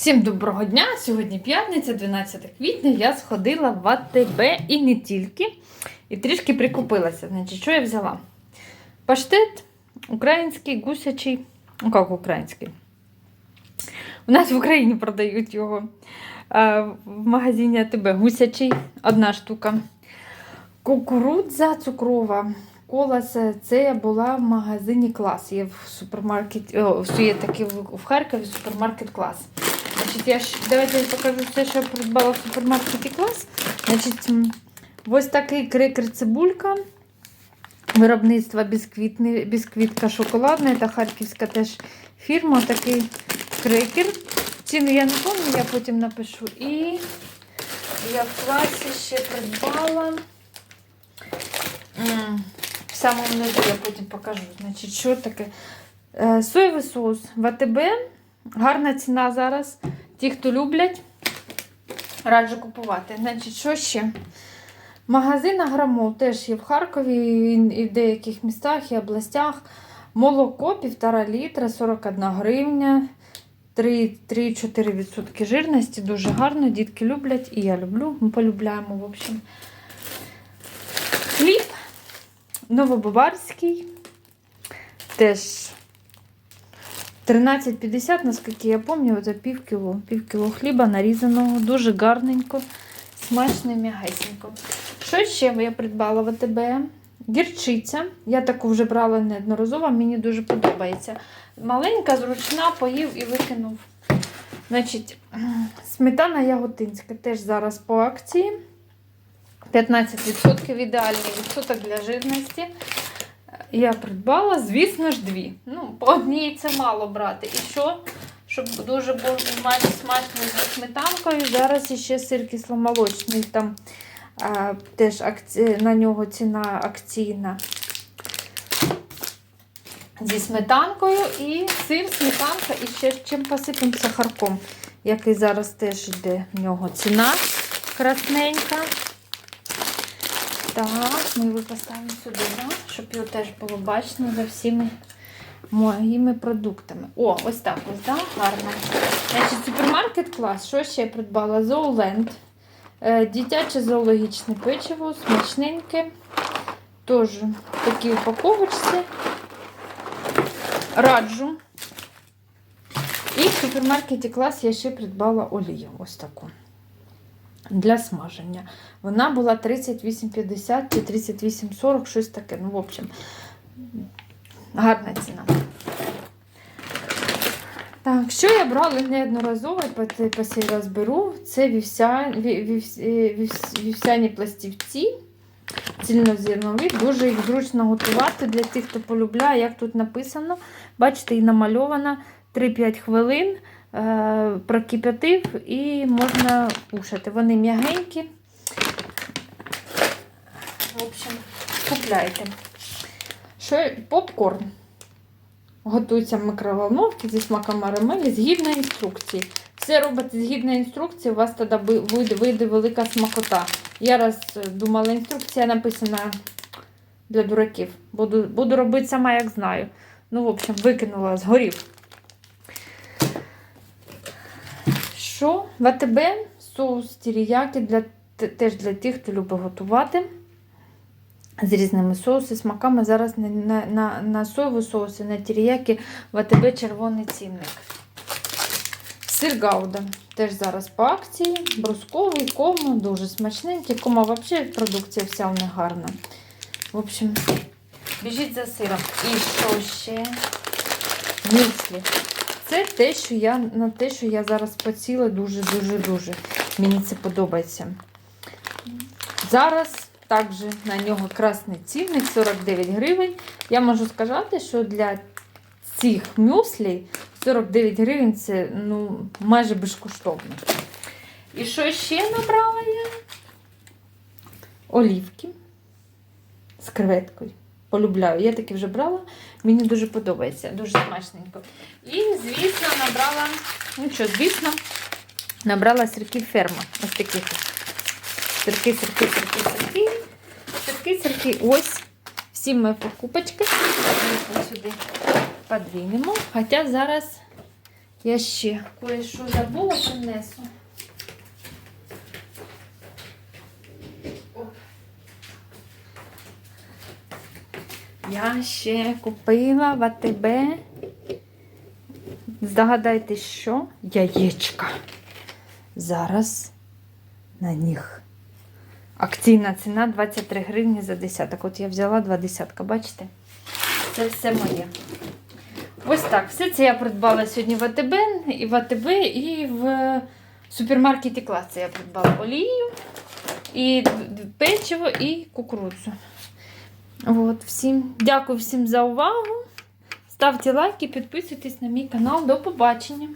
Всім доброго дня! Сьогодні п'ятниця, 12 квітня. Я сходила в АТБ і не тільки. І трішки прикупилася. Значить, що я взяла? Паштет український, гусячий. Ну, як український? У нас в Україні продають його а, в магазині АТБ. Гусячий, одна штука. Кукурудза цукрова. Кола це, була в магазині клас. Є в супермаркеті, о, є такий в, в Харкові супермаркет клас. Значить, я давайте я покажу все, що я придбала в супермаркеті клас. Значить, ось такий крекер цибулька. Виробництва бісквітка шоколадна. Це харківська теж фірма. Такий крекер. Ціну я не пам'ятаю, я потім напишу. І я в класі ще придбала. В самому низу я потім покажу. Значить, що таке? Е, Соєвий соус в АТБ. Гарна ціна зараз. Ті, хто люблять, раджу купувати. Значить, що ще? Магазин Агромол теж є в Харкові і в деяких містах і областях. Молоко 1,5 літра, 41 гривня, 3-4% жирності. Дуже гарно, дітки люблять і я люблю. Ми полюбляємо, в общем. Хліб новобаварський. Теж 13,50, наскільки я пам'ятаю, це пів кіло. Хліба нарізаного, дуже гарненько, смачно і м'ягесенько. Що ще я придбала в АТБ? Гірчиця. Я таку вже брала неодноразово, мені дуже подобається. Маленька, зручна, поїв і викинув. Значить, сметана яготинська теж зараз по акції. 15% ідеальний відсоток для жирності. Я придбала, звісно ж, дві. Ну, по одній це мало брати. І що? Щоб дуже було смачно зі сметанкою. Зараз іще сир кисломолочний. Там а, теж акці... на нього ціна акційна. Зі сметанкою і сир, сметанка, і ще чим посипемо сахарком, який зараз теж йде в нього ціна красненька. Так, ми його поставимо сюди, да? щоб його теж було бачно за всіми моїми продуктами. О, ось так ось, да? гарно. Значить, супермаркет клас. Що ще я придбала? Зооленд. Е, Дитяче зоологічне печиво, смачненьке. Теж такі упаковочці. Раджу. І в супермаркеті клас я ще придбала олію. Ось таку для смаження. Вона була 38,50 чи 38,40, щось таке. Ну, в общем, гарна ціна. Так, що я брала неодноразово, по, по раз це вівся, вів, вів, вів, вівсяні пластівці, цільнозернові. Дуже їх зручно готувати для тих, хто полюбляє, як тут написано. Бачите, і намальовано 3-5 хвилин е, прокип'ятив і можна кушати. Вони м'ягенькі. В общем, купляйте. Що, попкорн. Готується в мікроволновці зі смаком карамелі згідно інструкції. Все робите згідно інструкції, у вас тоді вийде, вийде велика смакота. Я раз думала, інструкція написана для дураків. Буду, буду робити сама, як знаю. Ну, в общем, викинула, згорів. Що? В АТБ соус тіріяки для, теж для тих, хто любить готувати. З різними соуси, смаками. Зараз на, на, на, соєві соуси, на тіріяки в АТБ червоний цінник. Сир Гауда. Теж зараз по акції. Брусковий, комо, дуже смачненький. Комо взагалі продукція вся у них гарна. В общем, біжіть за сиром. І що ще? Мюслі. Це те, що я на те, що я зараз поціла дуже-дуже-дуже. Мені це подобається. Зараз також на нього красний цінник 49 гривень. Я можу сказати, що для цих мюслей 49 гривень це ну, майже безкоштовно. І що ще набрала я? Олівки з креветкою. Полюбляю. Я таки вже брала, мені дуже подобається, дуже смачненько. І, звісно, набрала, ну що, звісно, набрала сирків ферма. Ось таких. Сирки, сирки, сирки, сирки. Сирки, сирки. Ось. Всі мої покупочки. Сюди подвинемо. Хоча зараз Я ще кое-що забула, принесу. Я ще купила в АТБ. Здогадайтесь, що? Яєчка. Зараз на них. Акційна ціна 23 гривні за десяток. От я взяла два десятка, бачите? Це все моє. Ось так. Все це я придбала сьогодні в АТБ, і в АТБ, і в супермаркеті класи я придбала олію, і печиво, і кукурудзу. От, всім, дякую всім за увагу. Ставте лайки, підписуйтесь на мій канал. До побачення!